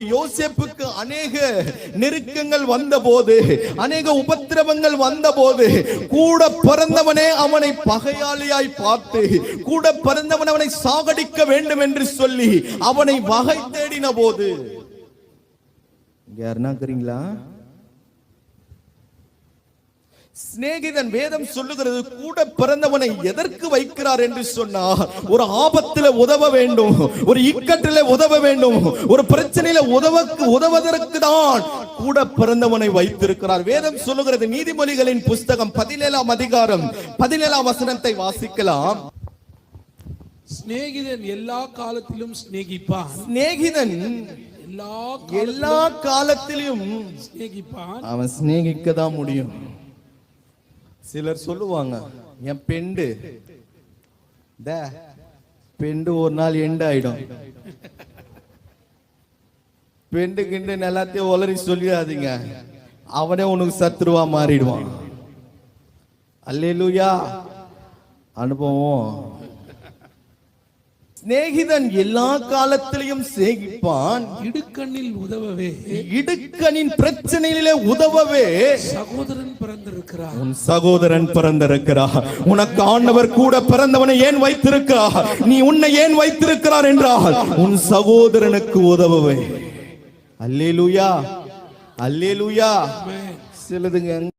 யோசேப்புக்கு அநேக நெருக்கங்கள் வந்தபோது அநேக உபத்திரவங்கள் வந்தபோது கூட பிறந்தவனே அவனை பகையாளியாய் பார்த்து கூட பிறந்தவன் அவனை சாகடிக்க வேண்டும் என்று சொல்லி அவனை வகை தேடின போது யாருன்னா இருக்கிறீங்களா? சிநேகிதன் வேதம் சொல்லுகிறது கூட பிறந்தவனை எதற்கு வைக்கிறார்? என்று சொன்னார் ஒரு ஆபத்துல உதவ வேண்டும் ஒரு இக்கட்டில உதவ வேண்டும் ஒரு பிரச்சனையில உதவ உதவதற்கு தான் கூட பிறந்தவனை வைத்திருக்கிறார். வேதம் சொல்லுகிறது நீதிமொழிகளின் புஸ்தகம் பதினேழாம் அதிகாரம் பதினேழாம் வசனத்தை வாசிக்கலாம். சிநேகிதன் எல்லா காலத்திலும் சிநேகிப்பான். சிநேகிதன் எல்லா எல்லா காலத்திலும் சிநேகிப்பான். அவன் சிநேகிக்க தான் முடியும். சிலர் சொல்லுவாங்க என் பெண்டு. பெண்டு ஒரு நாள் எண்டு ஆயிடும். பெண்டு கிண்டு எல்லாத்தையும் உளறி சொல்லிடாதீங்க. அவனே உனக்கு சத்துருவா மாறிடுவான். அல்லேலூயா. அனுபவம். சிநேகிதன் எல்லா காலத்திலையும் சேகிப்பான் இடுக்கண்ணில் உதவவே. இடுக்கனின் பிரச்சனையிலே உதவவே. சகோதரன் பிறந்திருக்கிறார். உன் சகோதரன் பிறந்திருக்கிறார். உனக்கு ஆண்டவர் கூட பிறந்தவனை ஏன் வைத்திருக்கிறார்? நீ உன்னை ஏன் வைத்திருக்கிறார் என்றால் உன் சகோதரனுக்கு உதவவே. அல்லேலூயா. அல்லேலூயா. சிலதுங்க